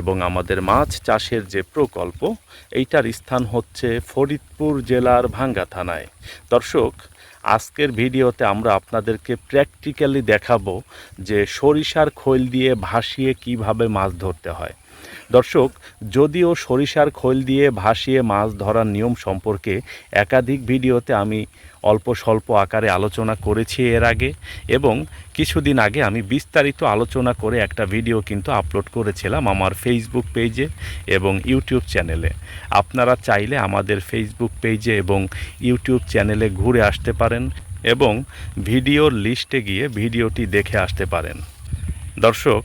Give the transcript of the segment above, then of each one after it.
এবং আমাদের মাছ চাষের যে প্রকল্প, এইটার স্থান হচ্ছে ফরিদপুর জেলার ভাঙ্গা থানায়। দর্শক, আজকের ভিডিওতে আমরা আপনাদেরকে প্র্যাকটিক্যালি দেখাবো যে সরিষার খৈল দিয়ে ভাসিয়ে কীভাবে মাছ ধরতে হয়। দর্শক, যদিও সরিষার খৈল দিয়ে ভাসিয়ে মাছ ধরার নিয়ম সম্পর্কে একাধিক ভিডিওতে আমি অল্প স্বল্প আকারে আলোচনা করেছি এর আগে এবং কিছুদিন আগে আমি বিস্তারিত আলোচনা করে একটা ভিডিও কিন্তু আপলোড করেছিলাম আমার ফেসবুক পেজে এবং ইউটিউব চ্যানেলে আপনারা চাইলে আমাদের ফেসবুক পেজে এবং ইউটিউব চ্যানেলে ঘুরে আসতে পারেন এবং ভিডিওর লিস্টে গিয়ে ভিডিওটি দেখে আসতে পারেন। দর্শক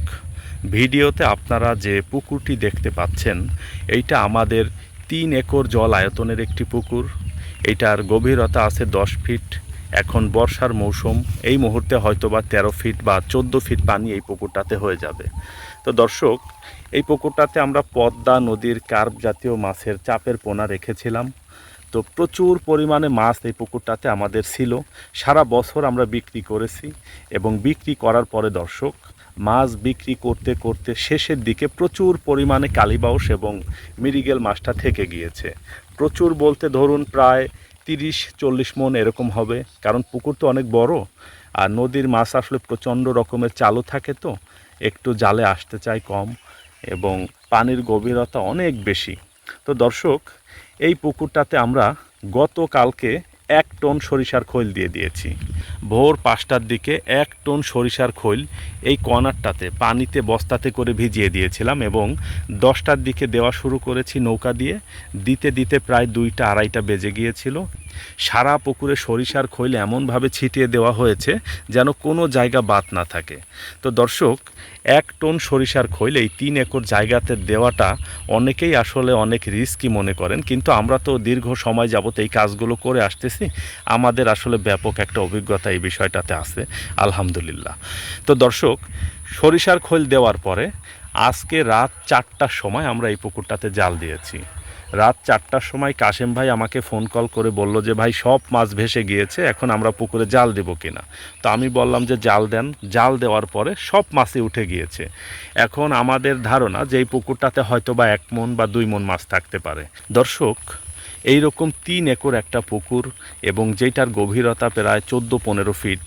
ভিডিওতে আপনারা যে পুকুরটি দেখতে পাচ্ছেন, এইটা আমাদের তিন একর জল আয়তনের একটি পুকুর। এইটার গভীরতা আছে দশ ফিট। এখন বর্ষার মৌসুম, এই মুহূর্তে হয়তো বা তেরো ফিট বা চোদ্দ ফিট পানি এই পুকুরটাতে হয়ে যাবে। তো দর্শক, এই পুকুরটাতে আমরা পদ্মা নদীর কার্প জাতীয় মাছের চাপের পোনা রেখেছিলাম। তো প্রচুর পরিমাণে মাছ এই পুকুরটাতে আমাদের ছিল। সারা বছর আমরা বিক্রি করেছি এবং বিক্রি করার পরে দর্শক মাছ বিক্রি করতে করতে শেষের দিকে প্রচুর পরিমাণে কালিবাউস এবং মিরিগেল মাছটা থেকে গিয়েছে। প্রচুর বলতে ধরুন প্রায় তিরিশ, চল্লিশ মন এরকম হবে, কারণ পুকুর তো অনেক বড়, আর নদীর মাছ আসলে প্রচণ্ড রকমের চালু থাকে তো, একটু জালে আসতে চায় কম এবং পানির গভীরতা অনেক বেশি। তো দর্শক, এই পুকুরটাতে আমরা গতকালকে এক টন সরিষার খৈল দিয়ে দিয়েছি। ভোর পাঁচটার দিকে এক টন সরিষার খৈল এই কর্নারটাতে, পানিতে, বস্তাতে করে ভিজিয়ে দিয়েছিলাম এবং দশটার দিকে দেওয়া শুরু করেছি নৌকা দিয়ে। দিতে দিতে প্রায় দুইটা আড়াইটা বেজে গিয়েছিল। সারা পুকুরে সরিষার খৈল এমনভাবে ছিটিয়ে দেওয়া হয়েছে যেন কোনো জায়গা বাদ না থাকে। তো দর্শক এক টন সরিষার খৈল এই তিন একর জায়গাতে দেওয়াটা অনেকেই আসলে অনেক রিস্কি মনে করেন। কিন্তু আমরা তো দীর্ঘ সময় যাবত এই কাজগুলো করে আসতেছি। আমাদের আসলে ব্যাপক একটা অভিজ্ঞতা এই বিষয়টাতে আছে, আলহামদুলিল্লাহ। তো দর্শক, সরিষার খৈল দেওয়ার পরে আজকে রাত চারটার সময় আমরা এই পুকুরটাতে জাল দিয়েছি। রাত চারটার সময় কাশেম ভাই আমাকে ফোন কল করে বলল যে, ভাই, সব মাছ ভেসে গিয়েছে, এখন আমরা পুকুরে জাল দেবো কিনা? তো আমি বললাম যে, জাল দেন। জাল দেওয়ার পরে সব মাছই উঠে গিয়েছে। এখন আমাদের ধারণা যে, এই পুকুরটাতে হয়তো বা এক মন বা দুই মন মাছ থাকতে পারে। দর্শক এই রকম তিন একর একটা পুকুর এবং যেটার গভীরতা প্রায় চোদ্দ পনেরো ফিট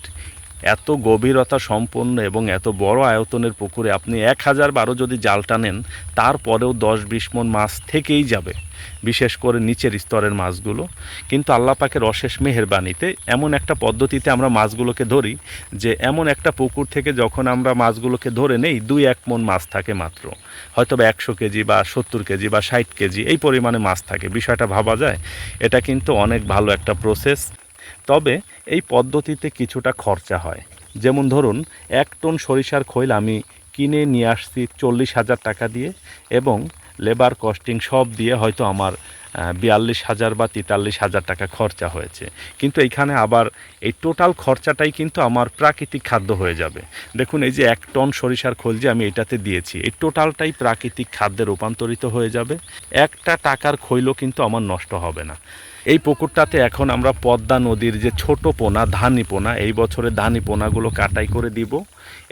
এত গভীরতা সম্পন্ন এবং এত বড় আয়তনের পুকুরে আপনি এক হাজার বারো যদি জাল টানেন, তারপরেও দশ বিশ মন মাছ থেকেই যাবে, বিশেষ করে নিচের স্তরের মাছগুলো। কিন্তু আল্লাহ পাকের অশেষ মেহেরবানিতে এমন একটা পদ্ধতিতে আমরা মাছগুলোকে ধরি যে, এমন একটা পুকুর থেকে যখন আমরা মাছগুলোকে ধরে নেই, দুই এক মন মাছ থাকে মাত্র। হয়তো বা একশো কেজি বা সত্তর কেজি বা ষাট কেজি, এই পরিমাণে মাছ থাকে। বিষয়টা ভাবা যায়। এটা কিন্তু অনেক ভালো একটা প্রসেস তবে এই পদ্ধতিতে কিছুটা খরচা হয়। যেমন ধরুন, এক টন সরিষার খৈল আমি কিনে নিয়ে আসছি চল্লিশ হাজার টাকা দিয়ে এবং লেবার কস্টিং সব দিয়ে হয়তো আমার বিয়াল্লিশ হাজার বা তেতাল্লিশ হাজার টাকা খরচা হয়েছে। কিন্তু এইখানে আবার এই টোটাল খরচাটাই কিন্তু আমার প্রাকৃতিক খাদ্য হয়ে যাবে। দেখুন, এই যে এক টন সরিষার খোল যে আমি এটাতে দিয়েছি, এই টোটালটাই প্রাকৃতিক খাদ্যে রূপান্তরিত হয়ে যাবে। একটা টাকার খৈলও কিন্তু আমার নষ্ট হবে না। এই পুকুরটাতে এখন আমরা পদ্মা নদীর যে ছোট পোনা, ধানি পোনা, এই বছরে ধানি পোনাগুলো কাটাই করে দিব।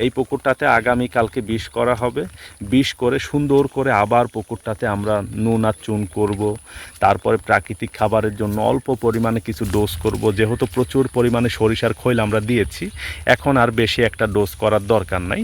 এই পুকুরটাতে আগামীকালকে বিষ করা হবে। বিষ করে সুন্দর করে আবার পুকুরটাতে আমরা নুন আর চুন করব। তারপরে প্রাকৃতিক খাবারের জন্য অল্প পরিমাণে কিছু ডোজ করব। যেহেতু প্রচুর পরিমাণে সরিষার খৈল আমরা দিয়েছি, এখন আর বেশি একটা ডোজ করার দরকার নাই।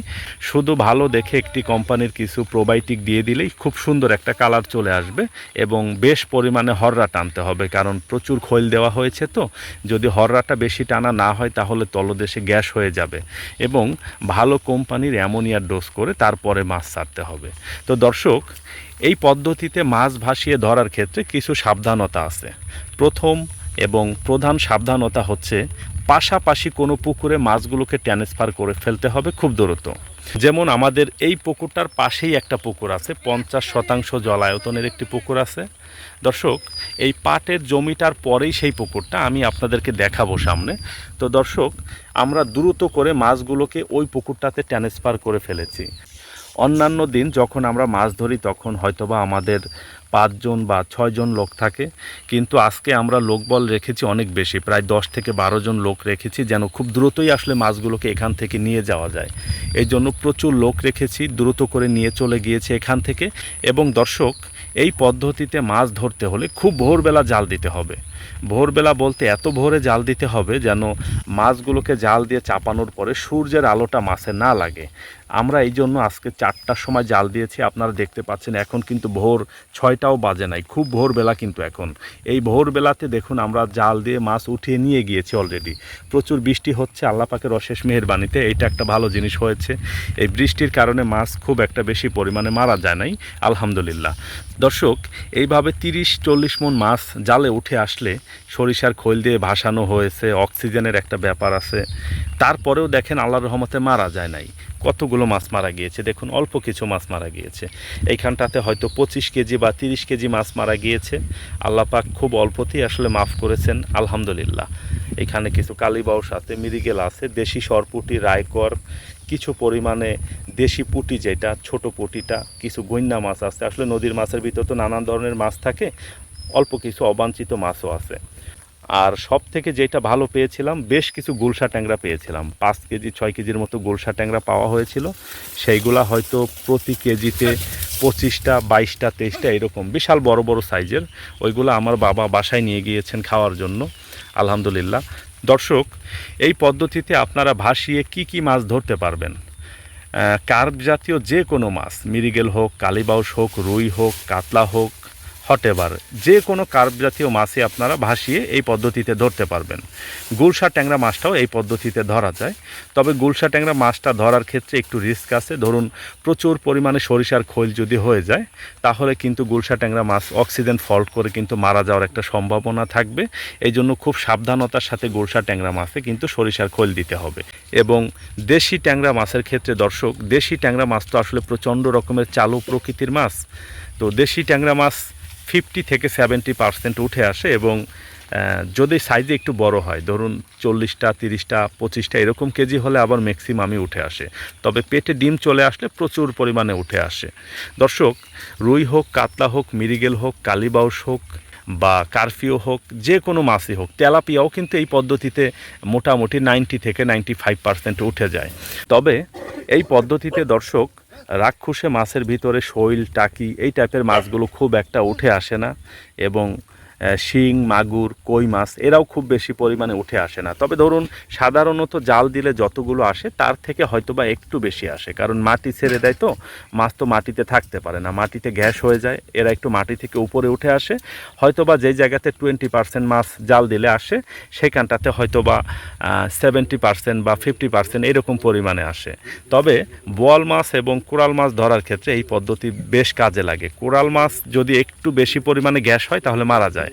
শুধু ভালো দেখে একটি কোম্পানির কিছু প্রোবায়োটিক দিয়ে দিলেই খুব সুন্দর একটা কালার চলে আসবে এবং বেশ পরিমাণে হররা টানতে হবে, কারণ প্রচুর খৈল দেওয়া হয়েছে তো। যদি হররাটা বেশি টানা না হয় তাহলে তলদেশে গ্যাস হয়ে যাবে। এবং ভালো কোম্পানির অ্যামোনিয়ার ডোজ করে তারপরে মাছ ছাড়তে হবে। তো দর্শক, এই পদ্ধতিতে মাছ ভাসিয়ে ধরার ক্ষেত্রে কিছু সাবধানতা আছে। প্রথম এবং প্রধান সাবধানতা হচ্ছে পাশাপাশি কোনো পুকুরে মাছগুলোকে ট্রান্সফার করে ফেলতে হবে খুব দ্রুত। যেমন আমাদের এই পুকুরটার পাশেই একটা পুকুর আছে, পঞ্চাশ শতাংশ জলায়তনের একটি পুকুর আছে। দর্শক, এই পাটের জমিটার পরেই সেই পুকুরটা আমি আপনাদেরকে দেখাবো সামনে। তো দর্শক, আমরা দ্রুত করে মাছগুলোকে ওই পুকুরটাতে ট্রান্সফার করে ফেলেছি। অন্যান্য দিন যখন আমরা মাছ ধরি, তখন হয়তোবা আমাদের পাঁচজন বা ছয়জন লোক থাকে। কিন্তু আজকে আমরা লোকবল রেখেছি অনেক বেশি, প্রায় দশ থেকে বারো জন লোক রেখেছি যেন খুব দ্রুতই আসলে মাছগুলোকে এখান থেকে নিয়ে যাওয়া যায়। এই জন্য প্রচুর লোক রেখেছি, দ্রুত করে নিয়ে চলে গিয়েছে এখান থেকে। এবং দর্শক এই পদ্ধতিতে মাছ ধরতে হলে খুব ভোরবেলা জাল দিতে হবে। ভোরবেলা বলতে এত ভোরে জাল দিতে হবে যেন মাছগুলোকে জাল দিয়ে চাপানোর পরে সূর্যের আলোটা মাছে না লাগে। আমরা এই জন্য আজকে চারটার সময় জাল দিয়েছি, আপনারা দেখতে পাচ্ছেন এখন কিন্তু ভোর ছয়টাও বাজে নাই, খুব ভোরবেলা কিন্তু এখন। এই ভোরবেলাতে দেখুন আমরা জাল দিয়ে মাছ উঠিয়ে নিয়ে গিয়েছি অলরেডি প্রচুর বৃষ্টি হচ্ছে আল্লাপাকের অশেষ মেহেরবানিতে এটা একটা ভালো জিনিস হয়েছে। এই বৃষ্টির কারণে মাছ খুব একটা বেশি পরিমাণে মারা যায় নাই, আলহামদুলিল্লাহ। দর্শক, এইভাবে তিরিশ, চল্লিশ মন মাছ জালে উঠে আসলে সরিষার খৈল দিয়ে ভাসানো হয়েছে, অক্সিজেনের একটা ব্যাপার আছে। তারপরেও দেখেন আল্লাহর রহমতে মারা যায় নাই। কতগুলো মাছ মারা গিয়েছে? দেখুন, অল্প কিছু মাছ মারা গিয়েছে। এইখানটাতে হয়তো পঁচিশ কেজি বা তিরিশ কেজি মাছ মারা গিয়েছে। আল্লাহ পাক খুব অল্পতেই আসলে মাফ করেছেন, আলহামদুলিল্লাহ। এখানে কিছু কালীবাউস আছে, মিরিগেল আছে, দেশি সরপুটি, রায়কর কিছু পরিমাণে দেশি পুটি যেটা, ছোট পুটিটা, কিছু গইন্না মাছ আছে। আসলে নদীর মাছের ভিতর তো নানান ধরনের মাছ থাকে, অল্প কিছু অবাঞ্ছিত মাছও আছে। আর সব থেকে যেটা ভালো পেয়েছিলাম, বেশ কিছু গুলশা ট্যাংরা পেয়েছিলাম। পাঁচ কেজি, ছয় কেজির মতো গুলশা ট্যাংরা পাওয়া হয়েছিল। সেইগুলা হয়তো প্রতি কেজিতে পঁচিশটা, বাইশটা, তেইশটা এরকম। বিশাল বড় বড় সাইজের। ওইগুলো আমার বাবা বাসায় নিয়ে গিয়েছেন খাওয়ার জন্য। আলহামদুলিল্লাহ। দর্শক, এই পদ্ধতিতে আপনারা ভাসিয়ে কি কি মাছ ধরতে পারবেন? কার্প জাতীয় যে কোনো মাছ, মিরিগেল হোক, কালিবাউস হোক, রুই হোক, কাতলা হোক হটেবার যে কোনো কার্প জাতীয় মাছই আপনারা ভাসিয়ে এই পদ্ধতিতে ধরতে পারবেন। গুলশা ট্যাংরা মাছটাও এই পদ্ধতিতে ধরা যায়। তবে গুলশা ট্যাংরা মাছটা ধরার ক্ষেত্রে একটু রিস্ক আছে। ধরুন, প্রচুর পরিমাণে সরিষার খৈল যদি হয়ে যায়, তাহলে কিন্তু গুলশা ট্যাংরা মাছ অক্সিজেন ফল্ট করে কিন্তু মারা যাওয়ার একটা সম্ভাবনা থাকবে। এই জন্য খুব সাবধানতার সাথে গুলশা ট্যাংরা মাছে কিন্তু সরিষার খৈল দিতে হবে। এবং দেশি ট্যাংরা মাছের ক্ষেত্রে দর্শক, দেশি ট্যাংরা মাছ তো আসলে প্রচণ্ড রকমের চালু প্রকৃতির মাছ। তো দেশি ট্যাংরা মাছ ফিফটি থেকে সেভেন্টি পার্সেন্ট উঠে আসে এবং যদি সাইজে একটু বড় হয়, ধরুন চল্লিশটা, তিরিশটা, পঁচিশটা, এরকম কেজি হলে আবার ম্যাক্সিমামই উঠে আসে। তবে পেটে ডিম চলে আসলে প্রচুর পরিমাণে উঠে আসে। দর্শক, রুই হোক, কাতলা হোক মিরিগেল হোক, কালিবাউস হোক বা কারফিও হোক, যে কোনো মাছই হোক, তেলাপিয়াও কিন্তু এই পদ্ধতিতে মোটামুটি নাইনটি থেকে নাইনটি ফাইভ পার্সেন্ট উঠে যায়। তবে এই পদ্ধতিতে দর্শক রাক্ষুসে মাছের ভিতরে শৈল টাকি এই টাইপের মাছগুলো খুব একটা উঠে আসে না এবং শিং, মাগুর, কই মাছ এরাও খুব বেশি পরিমাণে উঠে আসে না। তবে ধরুন, সাধারণত জাল দিলে যতগুলো আসে, তার থেকে হয়তোবা একটু বেশি আসে। কারণ মাটি ছেড়ে দেয় তো, মাছ তো মাটিতে থাকতে পারে না। মাটিতে গ্যাস হয়ে যায়, এরা একটু মাটি থেকে উপরে উঠে আসে। হয়তোবা যেই জায়গাতে টোয়েন্টি পার্সেন্ট মাছ জাল দিলে আসে, সেখানটাতে হয়তোবা সেভেন্টি পার্সেন্ট বা ফিফটি পার্সেন্ট এরকম পরিমাণে আসে। তবে বোয়াল মাছ এবং কোরাল মাছ ধরার ক্ষেত্রে এই পদ্ধতি বেশ কাজে লাগে। কোরাল মাছ যদি একটু বেশি পরিমাণে গ্যাস হয়, তাহলে মারা যায়।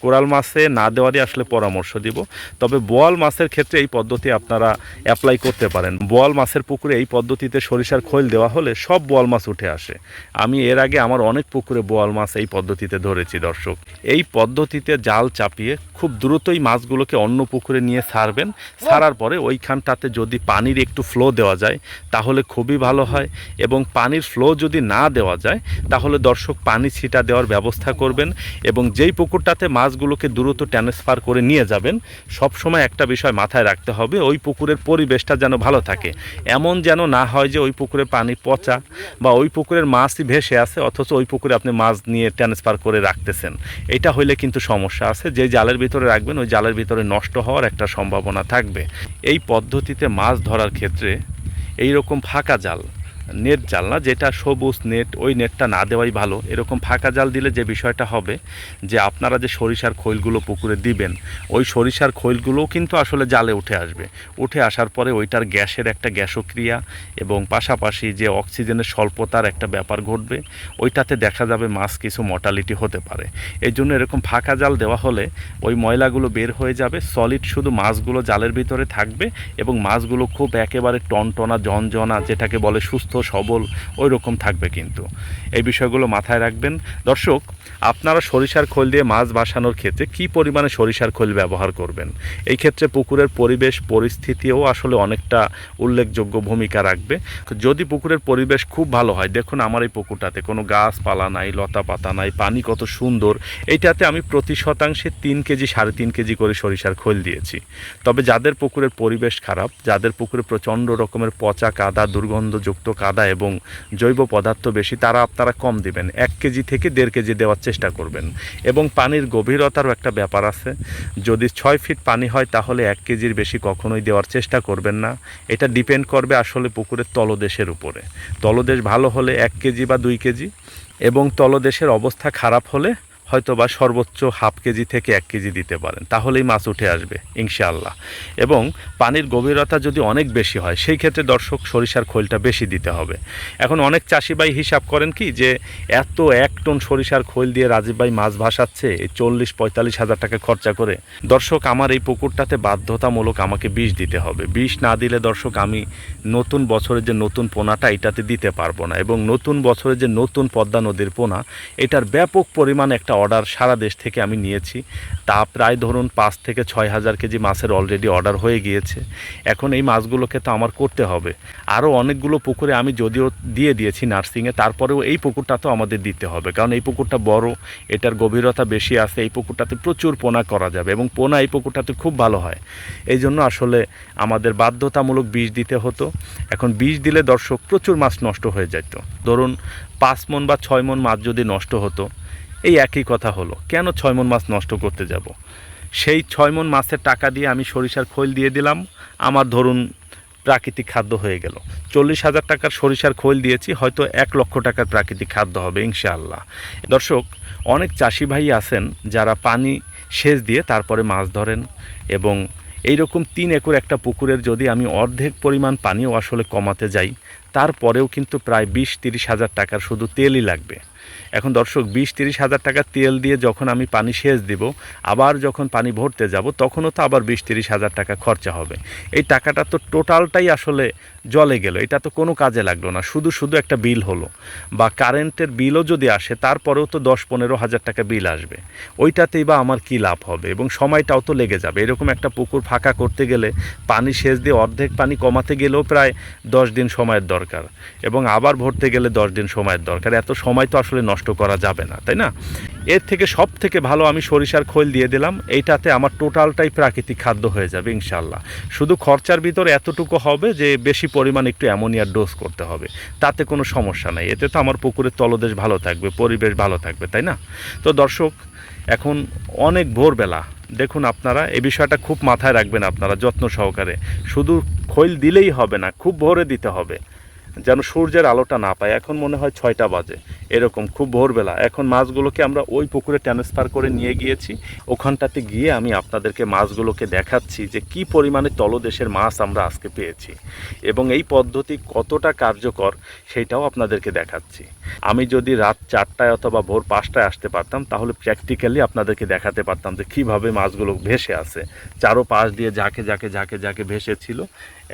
কোরাল মাছে না দেওয়ারই আসলে পরামর্শ দিব। তবে বোয়াল মাছের ক্ষেত্রে এই পদ্ধতি আপনারা অ্যাপ্লাই করতে পারেন। বোয়াল মাছের পুকুরে এই পদ্ধতিতে সরিষার খৈল দেওয়া হলে সব বোয়াল মাছ উঠে আসে। আমি এর আগে আমার অনেক পুকুরে বোয়াল মাছ এই পদ্ধতিতে ধরেছি, দর্শক। এই পদ্ধতিতে জাল চাপিয়ে খুব দ্রুতই মাছগুলোকে অন্য পুকুরে নিয়ে ছাড়বেন ছাড়ার পরে ওইখানটাতে যদি পানির একটু ফ্লো দেওয়া যায়, তাহলে খুবই ভালো হয়। এবং পানির ফ্লো যদি না দেওয়া যায়, তাহলে দর্শক পানি ছিটা দেওয়ার ব্যবস্থা করবেন। এবং যেই পুকুরটাতে মাছগুলোকে দ্রুত ট্রান্সফার করে নিয়ে যাবেন। সব সময় একটা বিষয় মাথায় রাখতে হবে, ওই পুকুরের পরিবেশটা যেন ভালো থাকে। এমন যেন না হয় যে ওই পুকুরে পানি পচা বা ওই পুকুরের মাছই ভেসে আছে অথচ ওই পুকুরে আপনি মাছ নিয়ে ট্রান্সফার করে রাখতেছেন। এটা হইলে কিন্তু সমস্যা আছে, যে জালের ভিতরে রাখবেন, ওই জালের ভিতরে নষ্ট হওয়ার একটা সম্ভাবনা থাকবে। এই পদ্ধতিতে মাছ ধরার ক্ষেত্রে এই রকম ফাঁকা জাল নেট জাল না যেটা সবুজ নেট, ওই নেটটা না দেওয়াই ভালো। এরকম ফাঁকা জাল দিলে যে বিষয়টা হবে, যে আপনারা যে সরিষার খৈলগুলো পুকুরে দিবেন, ওই সরিষার খৈলগুলোও কিন্তু আসলে জালে উঠে আসবে। উঠে আসার পরে ওইটার গ্যাসের একটা গ্যাসক্রিয়া এবং পাশাপাশি যে অক্সিজেনের স্বল্পতার একটা ব্যাপার ঘটবে, ওইটাতে দেখা যাবে মাছ কিছু মর্টালিটি হতে পারে। এই জন্য এরকম ফাঁকা জাল দেওয়া হলে ওই ময়লাগুলো বের হয়ে যাবে সলিড শুধু মাছগুলো জালের ভিতরে থাকবে এবং মাছগুলো খুব একেবারে টনটনা, জনজনা, যেটাকে বলে সুস্থ সবল ওই রকম থাকবে কিন্তু। এই বিষয়গুলো মাথায় রাখবেন। দর্শক, আপনারা সরিষার খোল দিয়ে মাছ বাসানোর ক্ষেত্রে কি পরিমাণে সরিষার খোল ব্যবহার করবেন? এই ক্ষেত্রে পুকুরের পরিবেশ, পরিস্থিতিও আসলে অনেকটা উল্লেখযোগ্য ভূমিকা রাখবে। যদি পুকুরের পরিবেশ খুব ভালো হয়, দেখুন আমার এই পুকুরটাতে কোনো গাছপালা নাই লতা পাতা নাই, পানি কত সুন্দর এইটাতে আমি প্রতি শতাংশে তিন কেজি, সাড়ে তিন কেজি করে সরিষার খোল দিয়েছি। তবে যাদের পুকুরের পরিবেশ খারাপ, যাদের পুকুরে প্রচণ্ড রকমের পচা, কাদা, দুর্গন্ধযুক্ত কাদা এবং জৈব পদার্থ বেশি, তারা আপনারা কম দিবেন। এক কেজি থেকে দেড় কেজি দেওয়ার চেষ্টা করবেন। এবং পানির গভীরতারও একটা ব্যাপার আছে। যদি ছয় ফিট পানি হয়, তাহলে এক কেজির বেশি কখনোই দেওয়ার চেষ্টা করবেন না। এটা ডিপেন্ড করবে আসলে পুকুরের তলদেশের উপরে। তলদেশ ভালো হলে এক কেজি বা দুই কেজি এবং তলদেশের অবস্থা খারাপ হলে হয়তো বা সর্বোচ্চ হাফ কেজি থেকে এক কেজি দিতে পারেন, তাহলেই মাছ উঠে আসবে, ইনশাআল্লাহ। এবং পানির গভীরতা যদি অনেক বেশি হয়, সেই ক্ষেত্রে দর্শক সরিষার খোলটা বেশি দিতে হবে। এখন অনেক চাষি ভাই হিসাব করেন কি, যে এত এক টন সরিষার খোল দিয়ে রাজীব ভাই মাছ ভাসাচ্ছে, এই চল্লিশ, পঁয়তাল্লিশ হাজার টাকা খরচা করে। দর্শক, আমার এই পুকুরটাতে বাধ্যতামূলক আমাকে বিষ দিতে হবে। বিষ না দিলে দর্শক, আমি নতুন বছরের যে নতুন পোনাটা, এটাতে দিতে পারব না। এবং নতুন বছরের যে নতুন পদ্মা নদীর পোনা, এটার ব্যাপক পরিমাণ একটা অর্ডার সারা দেশ থেকে আমি নিয়েছি। তা প্রায় ধরুন পাঁচ থেকে ছয় হাজার কেজি মাছের অলরেডি অর্ডার হয়ে গিয়েছে। এখন এই মাছগুলোকে তো আমার করতে হবে। আরও অনেকগুলো পুকুরে আমি যদিও দিয়ে দিয়েছি নার্সিংয়ে তারপরেও এই পুকুরটা তো আমাদের দিতে হবে। কারণ এই পুকুরটা বড়, এটার গভীরতা বেশি আছে, এই পুকুরটাতে প্রচুর পোনা করা যাবে এবং পোনা এই পুকুরটাতে খুব ভালো হয়। এই জন্য আসলে আমাদের বাধ্যতামূলক বীজ দিতে হতো। এখন বীজ দিলে দর্শক প্রচুর মাছ নষ্ট হয়ে যেত ধরুন পাঁচ মন বা ছয় মন মাছ যদি নষ্ট হতো এই একই কথা হলো। কেন ছয় মন মাছ নষ্ট করতে যাব? সেই ছয় মন মাছের টাকা দিয়ে আমি সরিষার খৈল দিয়ে দিলাম। আমার ধরুন প্রাকৃতিক খাদ্য হয়ে গেল। চল্লিশ হাজার টাকার সরিষার খৈল দিয়েছি, হয়তো এক লক্ষ টাকার প্রাকৃতিক খাদ্য হবে, ইনশাআল্লাহ। দর্শক, অনেক চাষি ভাই আছেন যারা পানি সেচ দিয়ে তারপরে মাছ ধরেন এবং এইরকম তিন একর একটা পুকুরের যদি আমি অর্ধেক পরিমাণ পানিও আসলে কমাতে যাই, তারপরেও কিন্তু প্রায় বিশ তিরিশ হাজার টাকার শুধু তেলই লাগবে। এখন দর্শক, বিশ তিরিশ হাজার টাকা তেল দিয়ে যখন আমি পানি সেচ দেব, আবার যখন পানি ভরতে যাব, তখনও তো আবার বিশ তিরিশ হাজার টাকা খরচা হবে। এই টাকাটা তো টোটালটাই আসলে জলে গেল। এটা তো কোনো কাজে লাগল না। শুধু শুধু একটা বিল হলো। বা কারেন্টের বিলও যদি আসে, তারপরেও তো দশ পনেরো হাজার টাকা বিল আসবে। ওইটাতেই বা আমার কী লাভ হবে? এবং সময়টাও তো লেগে যাবে। এরকম একটা পুকুর ফাঁকা করতে গেলে পানি সেচ দিয়ে অর্ধেক পানি কমাতে গেলেও প্রায় দশ দিন সময়ের দরকার। এবং আবার ভরতে গেলে দশ দিন সময়ের দরকার। এত সময় তো আসলে নষ্ট করা যাবে না, তাই না? এর থেকে সব থেকে ভালো আমি সরিষার খোল দিয়ে দিলাম। এইটাতে আমার টোটালটাই প্রাকৃতিক খাদ্য হয়ে যাবে ইনশাল্লাহ শুধু খরচার ভিতরে এতটুকু হবে যে বেশি পরিমাণ একটু অ্যামোনিয়ার ডোজ করতে হবে। তাতে কোনো সমস্যা নাই। এতে তো আমার পুকুরের তলদেশ ভালো থাকবে, পরিবেশ ভালো থাকবে, তাই না? তো দর্শক, এখন অনেক ভোরবেলা। দেখুন আপনারা, এই বিষয়টা খুব মাথায় রাখবেন আপনারা, যত্ন সহকারে। শুধু খৈল দিলেই হবে না, খুব ভোরে দিতে হবে। যেন সূর্যের আলোটা না পায়। এখন মনে হয় ছয়টা বাজে। এরকম খুব ভোরবেলা। এখন মাছগুলোকে আমরা ওই পুকুরে ট্রান্সফার করে নিয়ে গিয়েছি। ওখানটাতে গিয়ে আমি আপনাদেরকে মাছগুলোকে দেখাচ্ছি যে কি পরিমাণে তলদেশের মাছ আমরা আজকে পেয়েছি। এবং এই পদ্ধতি কতটা কার্যকর, সেটাও আপনাদেরকে দেখাচ্ছি। আমি যদি রাত চারটায় অথবা ভোর পাঁচটায় আসতে পারতাম, তাহলে প্র্যাকটিক্যালি আপনাদেরকে দেখাতে পারতাম যে কীভাবে মাছগুলো ভেসে আছে। চারো পাশ দিয়ে ঝাঁকে ঝাঁকে ঝাঁকে ঝাঁকে ভেসেছিল।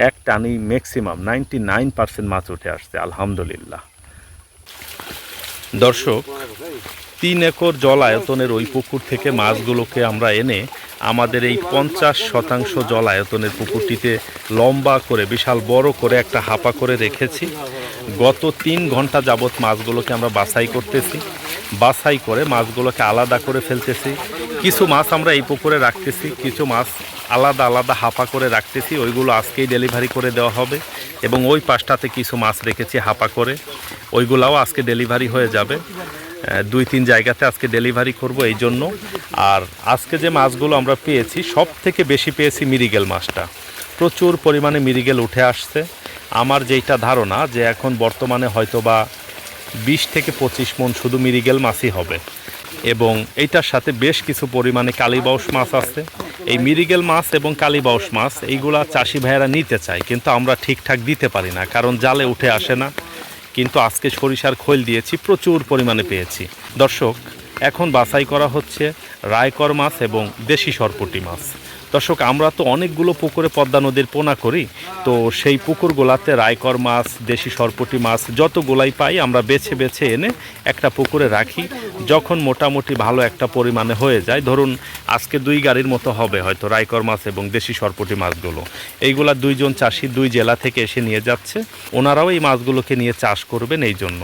এক টানি ম্যাক্সিমাম নাইনটি নাইন পার্সেন্ট মাছ উঠে আসছে, আলহামদুলিল্লাহ। দর্শক, তিন একর জল আয়তনের ওই পুকুর থেকে মাছগুলোকে আমরা এনে আমাদের এই পঞ্চাশ শতাংশ জল আয়তনের পুকুরটিতে লম্বা করে, বিশাল বড় করে একটা হাপা করে রেখেছি। গত তিন ঘণ্টা যাবৎ মাছগুলোকে আমরা বাছাই করতেছি। বাছাই করে মাছগুলোকে আলাদা করে ফেলতেছি। কিছু মাছ আমরা এই পুকুরে রাখতেছি, কিছু মাছ আলাদা আলাদা হাপা করে রাখতেছি। ওইগুলো আজকেই ডেলিভারি করে দেওয়া হবে এবং ওই পাশটাতে কিছু মাছ রেখেছি হাপা করে। ওইগুলাও আজকে ডেলিভারি হয়ে যাবে। দুই, তিন জায়গাতে আজকে ডেলিভারি করব এই জন্য। আর আজকে যে মাছগুলো আমরা পেয়েছি সব থেকে বেশি পেয়েছি মিরিগেল মাছটা। প্রচুর পরিমাণে মিরিগেল উঠে আসছে। আমার যেইটা ধারণা যে এখন বর্তমানে হয়তো বা বিশ থেকে পঁচিশ মন শুধু মিরিগেল মাছই হবে। এবং এইটার সাথে বেশ কিছু পরিমাণে কালীবাউস মাছ আছে। এই মিরিগেল মাছ এবং কালীবাউস মাছ, এইগুলা চাষি ভাইয়েরা নিতে চায়, কিন্তু আমরা ঠিকঠাক দিতে পারি না, কারণ জালে উঠে আসে না। কিন্তু আজকে সরিষার খৈল দিয়েছি, প্রচুর পরিমাণে পেয়েছি। দর্শক, এখন বাছাই করা হচ্ছে রায়কর মাছ এবং দেশি সরপুটি মাছ। দর্শক, আমরা তো অনেকগুলো পুকুরে পদ্মা নদীর পোনা করি। তো সেই পুকুরগুলাতে রায়কর মাছ, দেশি সরপটি মাছ যতগুলাই পাই, আমরা বেছে বেছে এনে একটা পুকুরে রাখি। যখন মোটামুটি ভালো একটা পরিমাণে হয়ে যায়, ধরুন আজকে দুই গাড়ির মতো হবে হয়তো রায়কর মাছ এবং দেশি সরপটি মাছগুলো। এইগুলা দুইজন চাষি দুই জেলা থেকে এসে নিয়ে যাচ্ছে। ওনারাও এই মাছগুলোকে নিয়ে চাষ করবেন এই জন্য।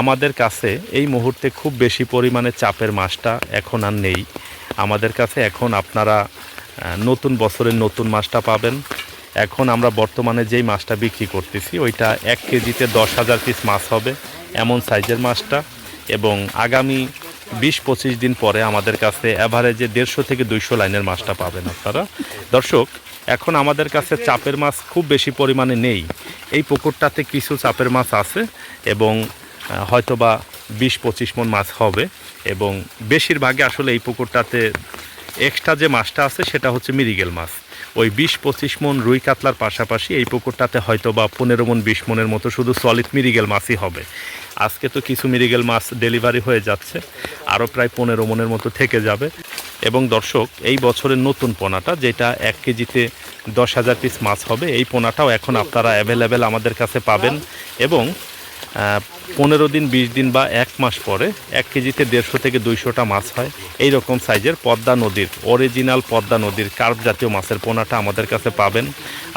আমাদের কাছে এই মুহূর্তে খুব বেশি পরিমাণে চাপের মাছটা এখন আর নেই। আমাদের কাছে এখন আপনারা নতুন বছরের নতুন মাছটা পাবেন। এখন আমরা বর্তমানে যেই মাছটা বিক্রি করতেছি, ওইটা এক কেজিতে দশ হাজার পিস মাছ হবে, এমন সাইজের মাছটা। এবং আগামী বিশ পঁচিশ দিন পরে আমাদের কাছে অ্যাভারেজে দেড়শো থেকে দুইশো লাইনের মাছটা পাবেন আপনারা। দর্শক, এখন আমাদের কাছে চাপের মাছ খুব বেশি পরিমাণে নেই। এই পুকুরটাতে কিছু চাপের মাছ আছে এবং হয়তোবা বিশ পঁচিশ মন মাছ হবে। এবং বেশিরভাগে আসলে এই পুকুরটাতে এক্সট্রা যে মাছটা আছে, সেটা হচ্ছে মিরিগেল মাছ। ওই বিশ পঁচিশ মন রুই কাতলার পাশাপাশি এই পুকুরটাতে হয়তো বা পনেরো মন, বিশ মনের মতো শুধু সলিড মিরিগেল মাছই হবে। আজকে তো কিছু মিরিগেল মাছ ডেলিভারি হয়ে যাচ্ছে, আরও প্রায় পনেরো মনের মতো থেকে যাবে। এবং দর্শক, এই বছরের নতুন পোনাটা, যেটা এক কেজিতে দশ হাজার পিস মাছ হবে, এই পোনাটাও এখন আপনারা অ্যাভেলেবেল আমাদের কাছে পাবেন। এবং পনেরো দিন, বিশ দিন বা এক মাস পরে এক কেজিতে দেড়শো থেকে দুইশোটা মাছ হয়। এই রকম সাইজের পদ্মা নদীর অরিজিনাল পদ্মা নদীর কার্ভ জাতীয় মাছের পোনাটা আমাদের কাছে পাবেন।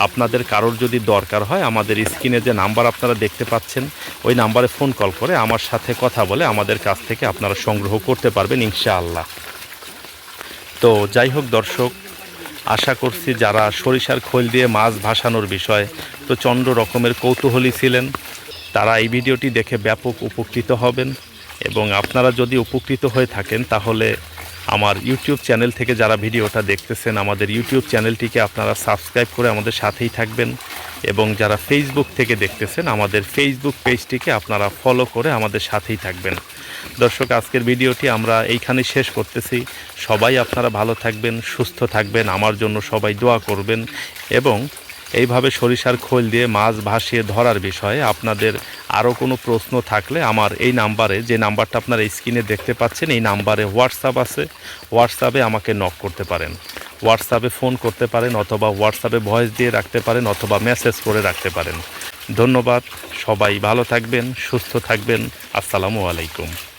আপনাদের কারোর যদি দরকার হয়, আমাদের স্ক্রিনে যে নাম্বার আপনারা দেখতে পাচ্ছেন, ওই নাম্বারে ফোন কল করে আমার সাথে কথা বলে আমাদের কাছ থেকে আপনারা সংগ্রহ করতে পারবেন ইনশাআল্লাহ। তো যাই হোক দর্শক, আশা করছি যারা সরিষার খোল দিয়ে মাছ ভাসানোর বিষয় প্রচণ্ড রকমের কৌতূহলী ছিলেন। তারা এই ভিডিওটি দেখে ব্যাপক উপকৃত হবেন এবং আপনারা যদি উপকৃত হয়ে থাকেন, তাহলে আমার ইউটিউব চ্যানেল থেকে যারা ভিডিওটা দেখতেছেন, আমাদের ইউটিউব চ্যানেলটিকে আপনারা সাবস্ক্রাইব করে আমাদের সাথেই থাকবেন। এবং যারা ফেসবুক থেকে দেখতেছেন, আমাদের ফেসবুক পেজটিকে আপনারা ফলো করে আমাদের সাথেই থাকবেন। দর্শক, আজকের ভিডিওটি আমরা এইখানে শেষ করতেছি। সবাই আপনারা ভালো থাকবেন, সুস্থ থাকবেন, আমার জন্য সবাই দোয়া করবেন এবং এইভাবে সরিষার খোল দিয়ে মাছ ভাসিয়ে ধরার বিষয়ে আপনাদের আরও কোনো প্রশ্ন থাকলে আমার এই নাম্বারে, যে নাম্বারটা আপনারা স্ক্রিনে দেখতে পাচ্ছেন, এই নাম্বারে হোয়াটসঅ্যাপ আছে। হোয়াটসঅ্যাপে আমাকে নক করতে পারেন। হোয়াটসঅ্যাপে ফোন করতে পারেন অথবা হোয়াটসঅ্যাপে ভয়েস দিয়ে রাখতে পারেন অথবা মেসেজ করে রাখতে পারেন। ধন্যবাদ, সবাই ভালো থাকবেন, সুস্থ থাকবেন। আসসালামু আলাইকুম।